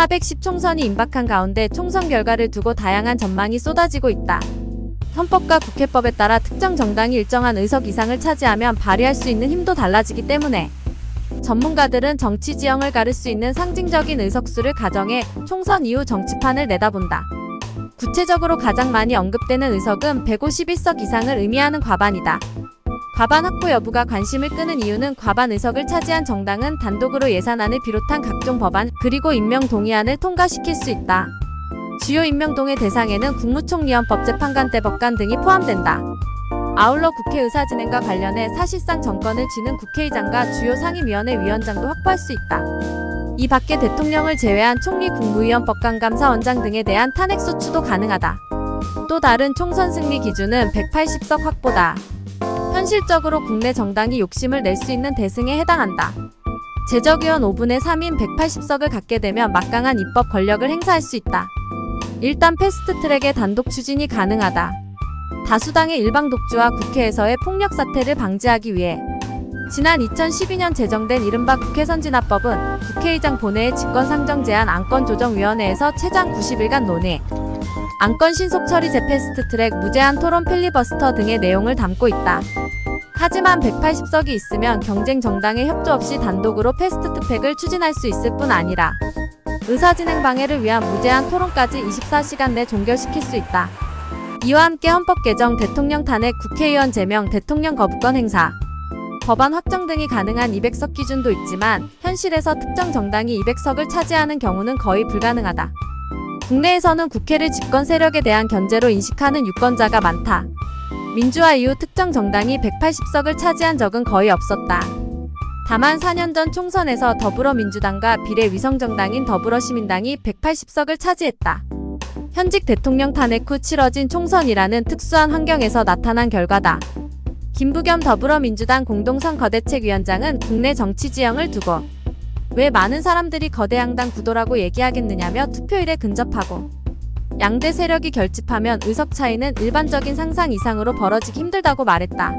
410 총선이 임박한 가운데 총선 결과를 두고 다양한 전망이 쏟아지고 있다. 헌법과 국회법에 따라 특정 정당이 일정한 의석 이상을 차지하면 발휘할 수 있는 힘도 달라지기 때문에 전문가들은 정치 지형을 가를 수 있는 상징적인 의석수를 가정해 총선 이후 정치판을 내다본다. 구체적으로 가장 많이 언급되는 의석은 151석 이상을 의미하는 과반이다. 과반 확보 여부가 관심을 끄는 이유는 과반 의석을 차지한 정당은 단독으로 예산안을 비롯한 각종 법안 그리고 임명 동의안을 통과시킬 수 있다. 주요 임명동의 대상에는 국무총리헌법 재판관 대법관 등이 포함된다. 아울러 국회의사 진행과 관련해 사실상 정권을 쥐는 국회의장과 주요 상임위원회 위원장도 확보할 수 있다. 이 밖에 대통령을 제외한 총리, 국무위원, 법관감사원장 등에 대한 탄핵 소추도 가능하다. 또 다른 총선 승리 기준은 180석 확보다. 현실적으로 국내 정당이 욕심을 낼 수 있는 대승에 해당한다. 제적의원 5분의 3인 180석을 갖게 되면 막강한 입법 권력을 행사할 수 있다. 일단 패스트 트랙의 단독 추진이 가능하다. 다수당의 일방 독주와 국회에서의 폭력 사태를 방지하기 위해 지난 2012년 제정된 이른바 국회 선진화법은 국회의장 본회의 직권상정 제한 안건조정위원회에서 최장 90일간 논의, 안건 신속 처리 재패스트 트랙 무제한 토론 필리버스터 등의 내용을 담고 있다. 하지만 180석이 있으면 경쟁 정당의 협조 없이 단독으로 패스트 트랙을 추진할 수 있을 뿐 아니라 의사 진행 방해를 위한 무제한 토론까지 24시간 내 종결시킬 수 있다. 이와 함께 헌법 개정, 대통령 탄핵, 국회의원 제명, 대통령 거부권 행사, 법안 확정 등이 가능한 200석 기준도 있지만 현실에서 특정 정당이 200석을 차지하는 경우는 거의 불가능하다. 국내에서는 국회를 집권 세력에 대한 견제로 인식하는 유권자가 많다. 민주화 이후 특정 정당이 180석을 차지한 적은 거의 없었다. 다만 4년 전 총선에서 더불어민주당과 비례 위성정당인 더불어시민당이 180석을 차지했다. 현직 대통령 탄핵 후 치러진 총선이라는 특수한 환경에서 나타난 결과다. 김부겸 더불어민주당 공동선거대책위원장은 국내 정치 지형을 두고 왜 많은 사람들이 거대 양당 구도라고 얘기하겠느냐며 투표일에 근접하고 양대 세력이 결집하면 의석 차이는 일반적인 상상 이상으로 벌어지기 힘들다고 말했다.